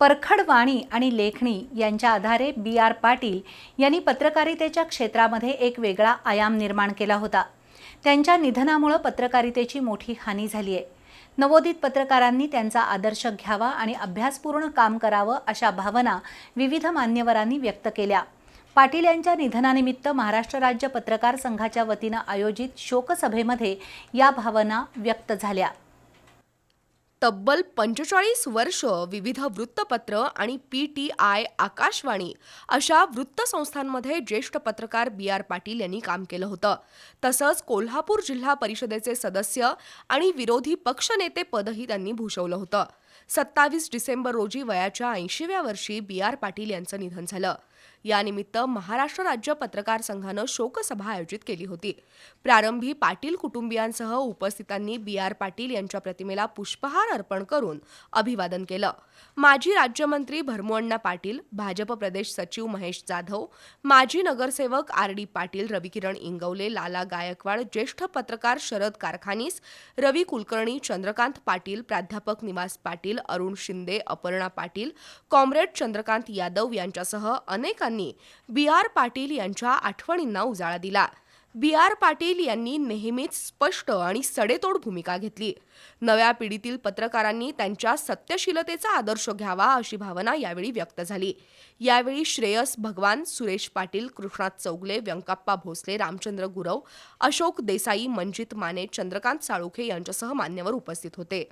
परखड वाणी आणि लेखणी यांच्या आधारे बी आर पाटील यांनी पत्रकारितेच्या क्षेत्रामध्ये एक वेगळा आयाम निर्माण केला होता. त्यांच्या निधनामुळं पत्रकारितेची मोठी हानी झाली आहे. नवोदित पत्रकारांनी त्यांचा आदर्श घ्यावा आणि अभ्यासपूर्ण काम करावं अशा भावना विविध मान्यवरांनी व्यक्त केल्या. पाटील यांच्या निधनानिमित्त महाराष्ट्र राज्य पत्रकार संघाच्या वतीनं आयोजित शोकसभेमध्ये या भावना व्यक्त झाल्या. तब्बल पंचेचाळीस वर्ष विविध वृत्तपत्र आणि पी टी आय आकाशवाणी अशा वृत्तसंस्थांमध्ये ज्येष्ठ पत्रकार बी आर पाटील यांनी काम केलं होतं. तसंच कोल्हापूर जिल्हा परिषदेचे सदस्य आणि विरोधी पक्षनेते पदही त्यांनी भूषवलं होतं. सत्तावीस डिसेंबर रोजी वयाच्या ऐंशीव्या वर्षी बी आर पाटील यांचं निधन झालं. यानिमित्त महाराष्ट्र राज्य पत्रकार संघानं शोकसभा आयोजित केली होती. प्रारंभी पाटील कुटुंबियांसह उपस्थितांनी बी आर पाटील यांच्या प्रतिमेला पुष्पहार अर्पण करून अभिवादन केलं. माजी राज्यमंत्री भरमुअण्णा पाटील भाजप प्रदेश सचिव महेश जाधव माजी नगरसेवक आर डी पाटील रविकिरण इंगवले लाला गायकवाड ज्येष्ठ पत्रकार शरद कारखानीस रवी कुलकर्णी चंद्रकांत पाटील प्राध्यापक निवास पाटील अरुण शिंदे अपर्णा पाटील कॉम्रेड चंद्रकांत यादव यांच्यासह अनेक अनेकांनी बी आर पाटील यांच्या आठवणींना उजाळा दिला. बी आर पाटील यांनी नेहमीच स्पष्ट आणि सडेतोड भूमिका घेतली. नव्या पिढीतील पत्रकारांनी त्यांच्या सत्यशीलतेचा आदर्श घ्यावा अशी भावना यावेळी व्यक्त झाली. यावेळी श्रेयस भगवान सुरेश पाटील कृष्णात चौगले व्यंकाप्पा भोसले रामचंद्र गुरव अशोक देसाई मंजित माने चंद्रकांत साळुखे यांच्यासह मान्यवर उपस्थित होते.